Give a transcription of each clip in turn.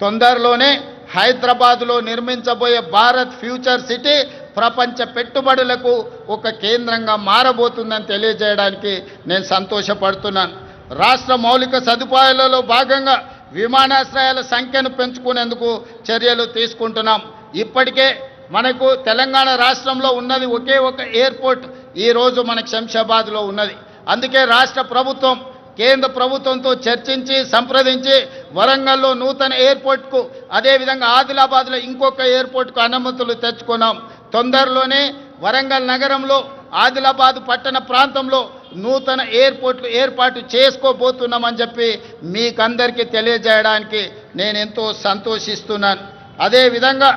తొందరలోనే హైదరాబాదులో నిర్మించబోయే Bharat future city ప్రపంచ పెట్టుబడులకు ఒక కేంద్రంగా మారబోతుందని తెలియజేయడానికి నేను సంతోషపడుతున్నాను. రాష్ట్ర మౌలిక సదుపాయాలలో భాగంగా విమానాశ్రయాల సంఖ్యను పెంచుకునేందుకు చర్యలు తీసుకుంటున్నాం. ఇప్పటికే మనకు తెలంగాణ రాష్ట్రంలో ఉన్నది ఒకే ఒక ఎయిర్పోర్ట్ ఈరోజు మనకు శంషాబాద్లో ఉన్నది. అందుకే రాష్ట్ర ప్రభుత్వం కేంద్ర ప్రభుత్వంతో చర్చించి సంప్రదించి వరంగల్లో నూతన ఎయిర్పోర్ట్కు అదేవిధంగా ఆదిలాబాద్లో ఇంకొక ఎయిర్పోర్ట్కు అనుమతులు తెచ్చుకున్నాం. తొందరలోనే వరంగల్ నగరంలో ఆదిలాబాద్ పట్టణ ప్రాంతంలో నూతన ఎయిర్పోర్ట్లు ఏర్పాటు చేసుకోబోతున్నామని చెప్పి మీకందరికీ తెలియజేయడానికి నేను ఎంతో సంతోషిస్తున్నాను. అదేవిధంగా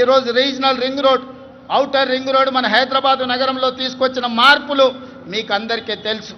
ఈరోజు regional ring road outer ring road మన హైదరాబాద్ నగరంలో తీసుకొచ్చిన మార్పులు మీకు అందరికీ తెలుసు.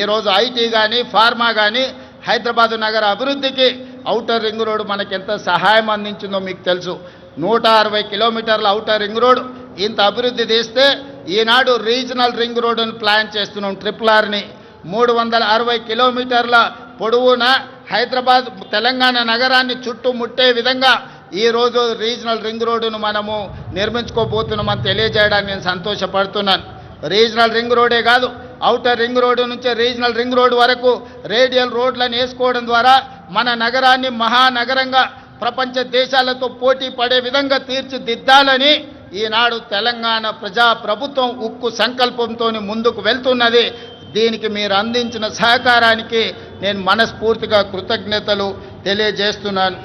ఈరోజు ఐటీ కానీ ఫార్మా కానీ హైదరాబాద్ నగర అభివృద్ధికి ఔటర్ రింగ్ రోడ్ మనకి ఎంత సహాయం అందించిందో మీకు తెలుసు. నూట అరవై కిలోమీటర్ల ఔటర్ రింగ్ రోడ్ ఇంత అభివృద్ధి తీస్తే ఈనాడు రీజనల్ రింగ్ రోడ్డును ప్లాన్ చేస్తున్నాం ట్రిపుల్ ఆర్ని. మూడు వందల అరవై కిలోమీటర్ల పొడవున హైదరాబాద్ తెలంగాణ నగరాన్ని చుట్టుముట్టే విధంగా ఈరోజు రీజనల్ రింగ్ రోడ్డును మనము నిర్మించుకోబోతున్నామని తెలియజేయడానికి నేను సంతోషపడుతున్నాను. రీజనల్ రింగ్ రోడే కాదు ఔటర్ రింగ్ రోడ్డు నుంచి రీజనల్ రింగ్ రోడ్ వరకు రేడియల్ రోడ్లను వేసుకోవడం ద్వారా మన నగరాన్ని మహానగరంగా ప్రపంచ దేశాలతో పోటీ పడే విధంగా తీర్చిదిద్దాలని ఈనాడు తెలంగాణ ప్రజా ప్రభుత్వం ఉక్కు సంకల్పంతో ముందుకు వెళ్తున్నది. దీనికి మీరు అందించిన సహకారానికి నేను మనస్ఫూర్తిగా కృతజ్ఞతలు తెలియజేస్తున్నాను.